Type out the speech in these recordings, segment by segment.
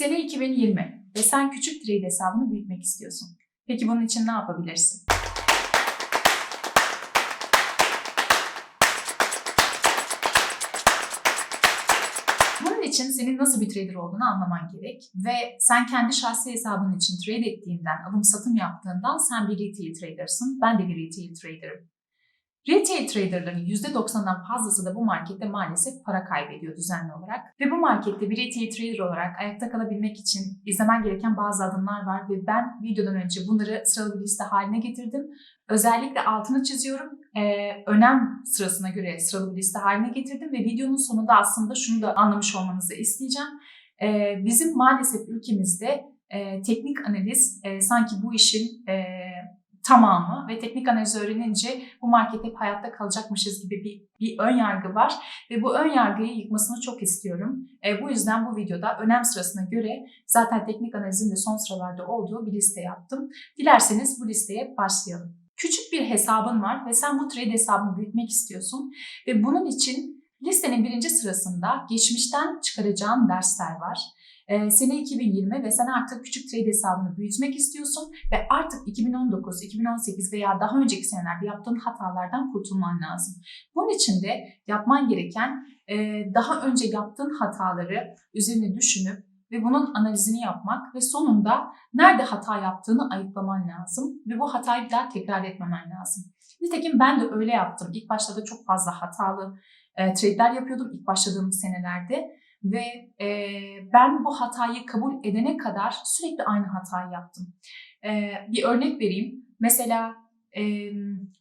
Sene 2020 ve sen küçük trade hesabını büyütmek istiyorsun. Peki bunun için ne yapabilirsin? Bunun için senin nasıl bir trader olduğunu anlaman gerek ve sen kendi şahsi hesabın için trade ettiğinden, alım satım yaptığından sen bir retail trader'sın, ben de bir retail trader'ım. Retail traderların %90'dan fazlası da bu markette maalesef para kaybediyor düzenli olarak. Ve bu markette bir retail trader olarak ayakta kalabilmek için izlemen gereken bazı adımlar var ve ben videodan önce bunları sıralı bir liste haline getirdim. Özellikle altını çiziyorum. Ee, önem sırasına göre sıralı bir liste haline getirdim ve videonun sonunda aslında şunu da anlamış olmanızı isteyeceğim. Ee, bizim maalesef ülkemizde e, teknik analiz e, sanki bu işin e, tamamı ve teknik analiz öğrenince bu markette hep hayatta kalacakmışız gibi bir, bir ön yargı var ve bu ön yargıyı yıkmasını çok istiyorum. E, bu yüzden bu videoda önem sırasına göre zaten teknik analizin de son sıralarda olduğu bir liste yaptım. Dilerseniz bu listeye başlayalım. Küçük bir hesabın var ve sen bu trade hesabını büyütmek istiyorsun ve bunun için listenin birinci sırasında geçmişten çıkaracağın dersler var. Ee, sene 2020 ve sen artık küçük trade hesabını büyütmek istiyorsun ve artık 2019, 2018 veya daha önceki senelerde yaptığın hatalardan kurtulman lazım. Bunun için de yapman gereken e, daha önce yaptığın hataları üzerine düşünüp ve bunun analizini yapmak ve sonunda nerede hata yaptığını ayıklaman lazım ve bu hatayı bir daha tekrar etmemen lazım. Nitekim ben de öyle yaptım. İlk başta da çok fazla hatalı e, trade'ler yapıyordum ilk başladığım senelerde ve e, ben bu hatayı kabul edene kadar sürekli aynı hatayı yaptım. E, bir örnek vereyim. Mesela e,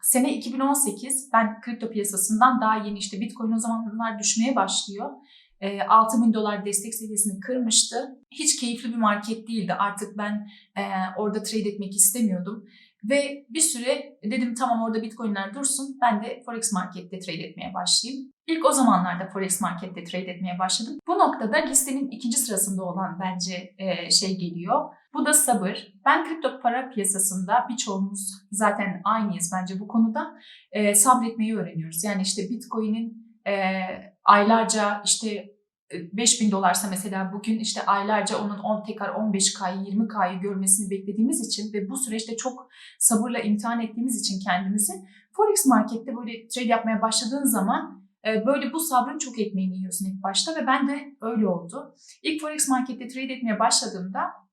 sene 2018 ben kripto piyasasından daha yeni işte Bitcoin o zamanlar düşmeye başlıyor. E, 6 bin dolar destek seviyesini kırmıştı. Hiç keyifli bir market değildi. Artık ben e, orada trade etmek istemiyordum. Ve bir süre dedim tamam orada bitcoinler dursun ben de forex markette trade etmeye başlayayım. İlk o zamanlarda forex markette trade etmeye başladım. Bu noktada listenin ikinci sırasında olan bence e, şey geliyor. Bu da sabır. Ben kripto para piyasasında birçoğumuz zaten aynıyız bence bu konuda. E, sabretmeyi öğreniyoruz. Yani işte bitcoin'in e, aylarca işte 5000 dolarsa mesela bugün işte aylarca onun 10 tekrar 15K'yı 20K'yı görmesini beklediğimiz için ve bu süreçte çok sabırla imtihan ettiğimiz için kendimizi Forex markette böyle trade yapmaya başladığın zaman e, böyle bu sabrın çok ekmeğini yiyorsun ilk başta ve ben de öyle oldu. İlk Forex markette trade etmeye başladığımda e,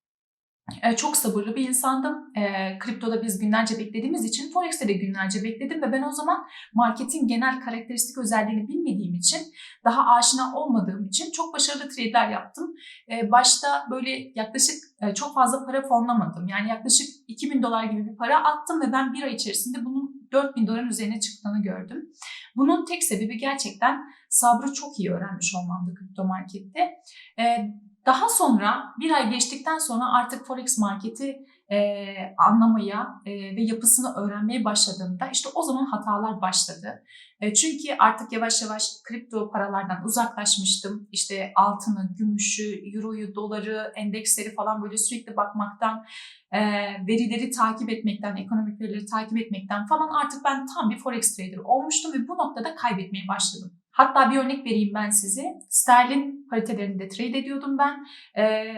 çok sabırlı bir insandım. E, kriptoda biz günlerce beklediğimiz için Forex'te de günlerce bekledim ve ben o zaman marketin genel karakteristik özelliğini bilmediğim için, daha aşina olmadığım için çok başarılı trade'ler yaptım. E, başta böyle yaklaşık e, çok fazla para fonlamadım. Yani yaklaşık 2000 dolar gibi bir para attım ve ben bir ay içerisinde bunun 4000 doların üzerine çıktığını gördüm. Bunun tek sebebi gerçekten sabrı çok iyi öğrenmiş olmamdı kripto markette. E, daha sonra bir ay geçtikten sonra artık Forex marketi e, anlamaya e, ve yapısını öğrenmeye başladığımda işte o zaman hatalar başladı. E, çünkü artık yavaş yavaş kripto paralardan uzaklaşmıştım. İşte altını, gümüşü, euroyu, doları, endeksleri falan böyle sürekli bakmaktan, e, verileri takip etmekten, ekonomik verileri takip etmekten falan artık ben tam bir Forex trader olmuştum ve bu noktada kaybetmeye başladım. Hatta bir örnek vereyim ben size. Sterlin paritelerinde trade ediyordum ben. E,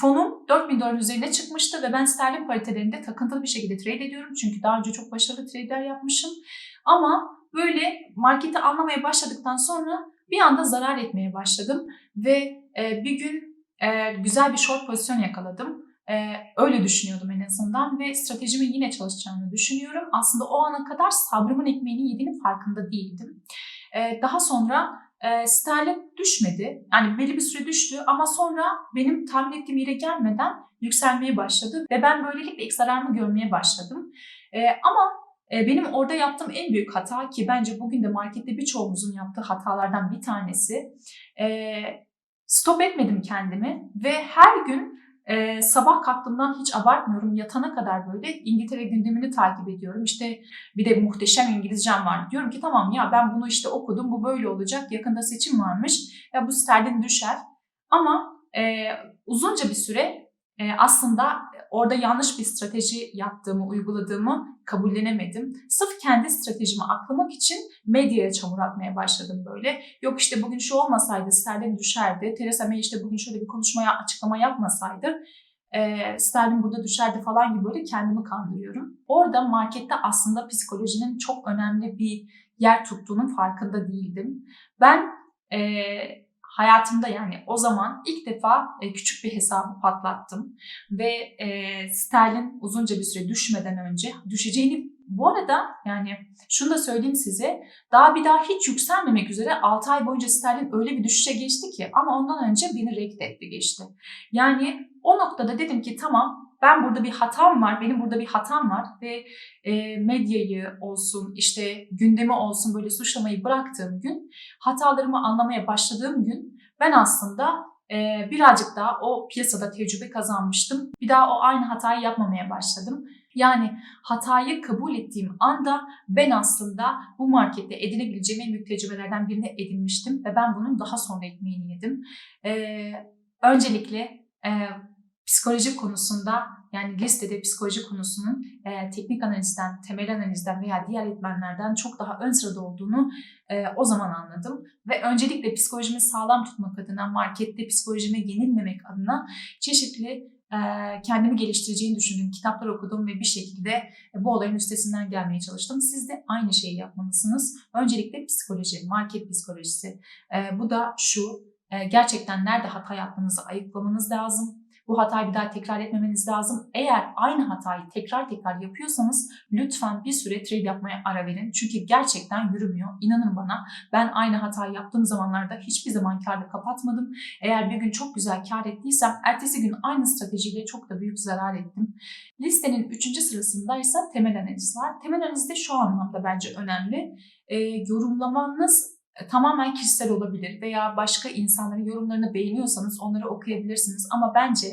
fonum 4000 doların üzerine çıkmıştı ve ben sterlin paritelerinde takıntılı bir şekilde trade ediyorum. Çünkü daha önce çok başarılı trade'ler yapmışım. Ama böyle marketi anlamaya başladıktan sonra bir anda zarar etmeye başladım. Ve e, bir gün e, güzel bir short pozisyon yakaladım. Ee, öyle düşünüyordum en azından ve stratejimin yine çalışacağını düşünüyorum. Aslında o ana kadar sabrımın ekmeğini yediğinin farkında değildim. Ee, daha sonra e, sterlin düşmedi. Yani belli bir süre düştü ama sonra benim tahmin ettiğim yere gelmeden yükselmeye başladı ve ben böylelikle ilk görmeye başladım. E, ama benim orada yaptığım en büyük hata ki bence bugün de markette birçoğumuzun yaptığı hatalardan bir tanesi e, stop etmedim kendimi ve her gün ee, sabah kalktığımdan hiç abartmıyorum. Yatana kadar böyle İngiltere gündemini takip ediyorum. İşte bir de muhteşem İngilizcem var. Diyorum ki tamam ya ben bunu işte okudum. Bu böyle olacak. Yakında seçim varmış. Ya bu sterlin düşer. Ama e, uzunca bir süre e, aslında orada yanlış bir strateji yaptığımı, uyguladığımı kabullenemedim. Sırf kendi stratejimi aklamak için medyaya çamur atmaya başladım böyle. Yok işte bugün şu olmasaydı sterlin düşerdi. Theresa May işte bugün şöyle bir konuşmaya açıklama yapmasaydı e, sterlin burada düşerdi falan gibi böyle kendimi kandırıyorum. Orada markette aslında psikolojinin çok önemli bir yer tuttuğunun farkında değildim. Ben e, hayatımda yani o zaman ilk defa e, küçük bir hesabı patlattım ve e, sterlin uzunca bir süre düşmeden önce düşeceğini bu arada yani şunu da söyleyeyim size daha bir daha hiç yükselmemek üzere 6 ay boyunca sterlin öyle bir düşüşe geçti ki ama ondan önce beni reddetti geçti. Yani o noktada dedim ki tamam ben burada bir hatam var, benim burada bir hatam var ve e, medyayı olsun, işte gündemi olsun böyle suçlamayı bıraktığım gün, hatalarımı anlamaya başladığım gün ben aslında e, birazcık daha o piyasada tecrübe kazanmıştım. Bir daha o aynı hatayı yapmamaya başladım. Yani hatayı kabul ettiğim anda ben aslında bu markette edinebileceğim en büyük tecrübelerden birini edinmiştim ve ben bunun daha sonra ekmeğini yedim. Ee, öncelikle e, psikoloji konusunda yani listede psikoloji konusunun e, teknik analizden, temel analizden veya diğer eğitmenlerden çok daha ön sırada olduğunu e, o zaman anladım. Ve öncelikle psikolojimi sağlam tutmak adına, markette psikolojime yenilmemek adına çeşitli kendimi geliştireceğini düşündüğüm kitaplar okudum ve bir şekilde e, bu olayın üstesinden gelmeye çalıştım. Siz de aynı şeyi yapmalısınız. Öncelikle psikoloji, market psikolojisi. Bu da şu, gerçekten nerede hata yaptığınızı ayıklamanız lazım bu hatayı bir daha tekrar etmemeniz lazım. Eğer aynı hatayı tekrar tekrar yapıyorsanız lütfen bir süre trade yapmaya ara verin. Çünkü gerçekten yürümüyor. İnanın bana ben aynı hatayı yaptığım zamanlarda hiçbir zaman karda kapatmadım. Eğer bir gün çok güzel kar ettiysem ertesi gün aynı stratejiyle çok da büyük zarar ettim. Listenin üçüncü sırasındaysa temel analiz var. Temel analiz de şu anlamda bence önemli. E, yorumlamanız tamamen kişisel olabilir veya başka insanların yorumlarını beğeniyorsanız onları okuyabilirsiniz. Ama bence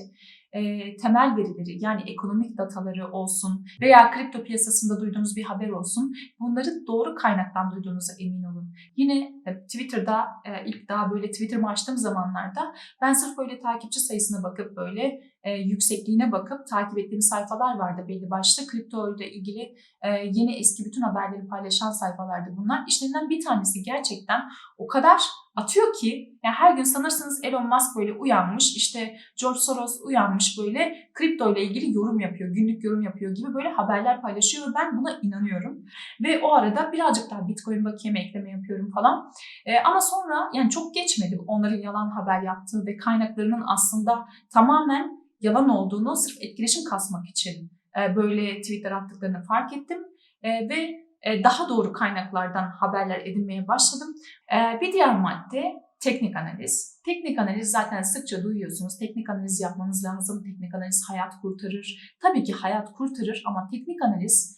e, temel verileri yani ekonomik dataları olsun veya kripto piyasasında duyduğunuz bir haber olsun bunları doğru kaynaktan duyduğunuza emin olun. Yine e, Twitter'da e, ilk daha böyle Twitter'ımı açtığım zamanlarda ben sırf böyle takipçi sayısına bakıp böyle e, yüksekliğine bakıp takip ettiğim sayfalar vardı belli başlı. Kripto ile ilgili e, yeni eski bütün haberleri paylaşan sayfalardı bunlar. İşlerinden bir tanesi gerçekten o kadar atıyor ki yani her gün sanırsınız Elon Musk böyle uyanmış işte George Soros uyanmış böyle kripto ile ilgili yorum yapıyor, günlük yorum yapıyor gibi böyle haberler paylaşıyor ben buna inanıyorum. Ve o arada birazcık daha Bitcoin bakiyeme ekleme yapıyorum falan. E, ama sonra yani çok geçmedi onların yalan haber yaptığı ve kaynaklarının aslında tamamen yalan olduğunu sırf etkileşim kasmak için e, böyle tweetler attıklarını fark ettim. E, ve daha doğru kaynaklardan haberler edinmeye başladım. E, bir diğer madde teknik analiz. Teknik analiz zaten sıkça duyuyorsunuz. Teknik analiz yapmanız lazım. Teknik analiz hayat kurtarır. Tabii ki hayat kurtarır ama teknik analiz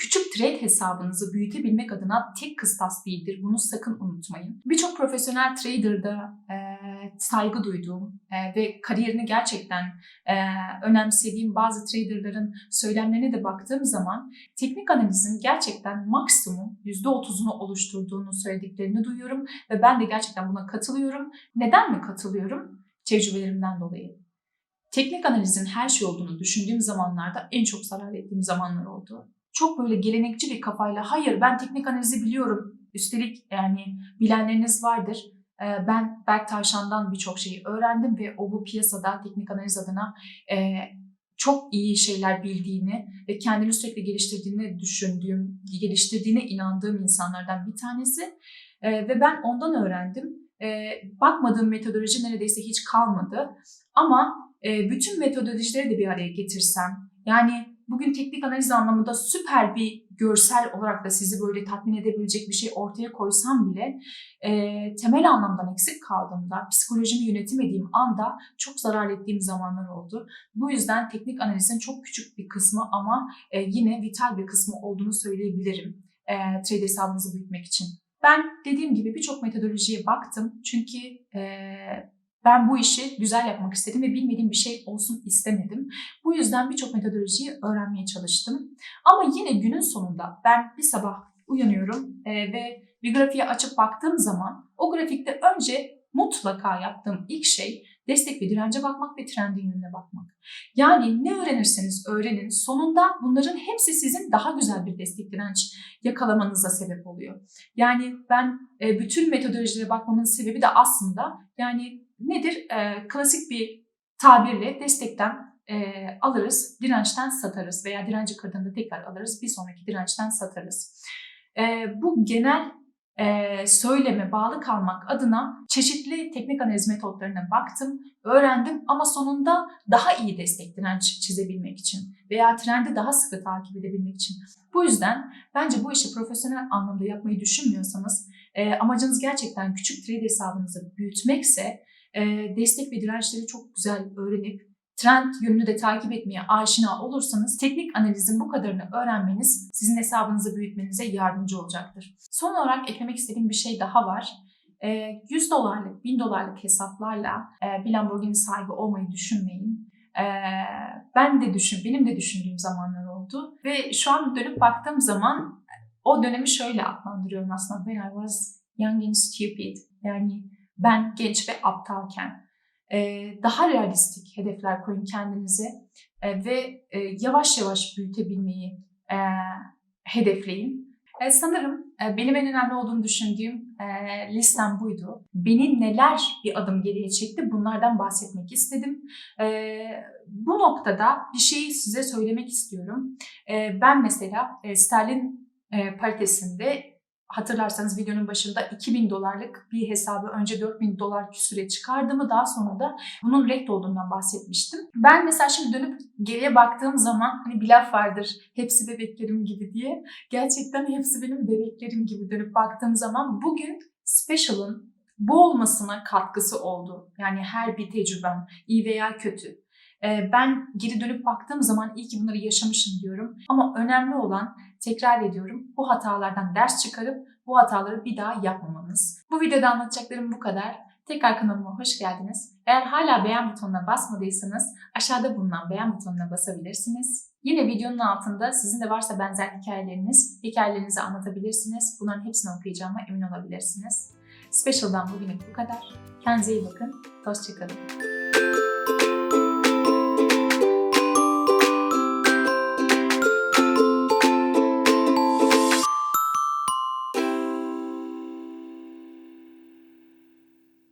küçük trade hesabınızı büyütebilmek adına tek kıstas değildir. Bunu sakın unutmayın. Birçok profesyonel trader'da e, saygı duyduğum e, ve kariyerini gerçekten e, önemsediğim bazı traderların söylemlerine de baktığım zaman teknik analizin gerçekten maksimum %30'unu oluşturduğunu söylediklerini duyuyorum ve ben de gerçekten buna katılıyorum. Neden mi katılıyorum? Tecrübelerimden dolayı. Teknik analizin her şey olduğunu düşündüğüm zamanlarda en çok zarar ettiğim zamanlar oldu. Çok böyle gelenekçi bir kafayla hayır ben teknik analizi biliyorum. Üstelik yani bilenleriniz vardır. Ee, ben Berk Tavşan'dan birçok şeyi öğrendim ve o bu piyasada teknik analiz adına e, çok iyi şeyler bildiğini ve kendini sürekli geliştirdiğini düşündüğüm, geliştirdiğine inandığım insanlardan bir tanesi. Ee, ve ben ondan öğrendim. Ee, bakmadığım metodoloji neredeyse hiç kalmadı. Ama e, bütün metodolojileri de bir araya getirsem, yani bugün teknik analiz anlamında süper bir görsel olarak da sizi böyle tatmin edebilecek bir şey ortaya koysam bile e, temel anlamdan eksik kaldığımda, psikolojimi yönetemediğim anda çok zarar ettiğim zamanlar oldu. Bu yüzden teknik analizin çok küçük bir kısmı ama e, yine vital bir kısmı olduğunu söyleyebilirim e, trade hesabınızı büyütmek için. Ben dediğim gibi birçok metodolojiye baktım çünkü e, ben bu işi güzel yapmak istedim ve bilmediğim bir şey olsun istemedim. Bu yüzden birçok metodolojiyi öğrenmeye çalıştım. Ama yine günün sonunda ben bir sabah uyanıyorum e, ve bir grafiğe açıp baktığım zaman o grafikte önce mutlaka yaptığım ilk şey destek ve dirence bakmak ve trendin yönüne bakmak. Yani ne öğrenirseniz öğrenin sonunda bunların hepsi sizin daha güzel bir destek direnç yakalamanıza sebep oluyor. Yani ben e, bütün metodolojilere bakmamın sebebi de aslında yani nedir? E, klasik bir tabirle destekten e, alırız, dirençten satarız veya direnci kırdığında tekrar alırız, bir sonraki dirençten satarız. E, bu genel e, söyleme bağlı kalmak adına çeşitli teknik analiz metotlarına baktım, öğrendim ama sonunda daha iyi destek direnç çizebilmek için veya trendi daha sıkı takip edebilmek için. Bu yüzden bence bu işi profesyonel anlamda yapmayı düşünmüyorsanız, e, amacınız gerçekten küçük trade hesabınızı büyütmekse, e, destek ve dirençleri çok güzel öğrenip trend yönünü de takip etmeye aşina olursanız teknik analizin bu kadarını öğrenmeniz sizin hesabınızı büyütmenize yardımcı olacaktır. Son olarak eklemek istediğim bir şey daha var. E, 100 dolarlık, 1000 dolarlık hesaplarla e, bir Lamborghini sahibi olmayı düşünmeyin. E, ben de düşün, benim de düşündüğüm zamanlar oldu ve şu an dönüp baktığım zaman o dönemi şöyle adlandırıyorum aslında. When I was young and stupid. Yani ben genç ve aptalken daha realistik hedefler koyun kendinize ve yavaş yavaş büyütebilmeyi hedefleyin. Sanırım benim en önemli olduğunu düşündüğüm listem buydu. Beni neler bir adım geriye çekti bunlardan bahsetmek istedim. Bu noktada bir şeyi size söylemek istiyorum. Ben mesela sterlin paritesinde hatırlarsanız videonun başında 2000 dolarlık bir hesabı önce 4000 dolar küsüre çıkardığımı daha sonra da bunun rekt olduğundan bahsetmiştim. Ben mesela şimdi dönüp geriye baktığım zaman hani bir laf vardır hepsi bebeklerim gibi diye. Gerçekten hepsi benim bebeklerim gibi dönüp baktığım zaman bugün Special'ın bu olmasına katkısı oldu. Yani her bir tecrübem iyi veya kötü. Ben geri dönüp baktığım zaman iyi ki bunları yaşamışım diyorum. Ama önemli olan tekrar ediyorum bu hatalardan ders çıkarıp bu hataları bir daha yapmamamız. Bu videoda anlatacaklarım bu kadar. Tekrar kanalıma hoş geldiniz. Eğer hala beğen butonuna basmadıysanız aşağıda bulunan beğen butonuna basabilirsiniz. Yine videonun altında sizin de varsa benzer hikayeleriniz, hikayelerinizi anlatabilirsiniz. Bunların hepsini okuyacağıma emin olabilirsiniz. Special'dan bugünlük bu kadar. Kendinize iyi bakın. Hoşçakalın.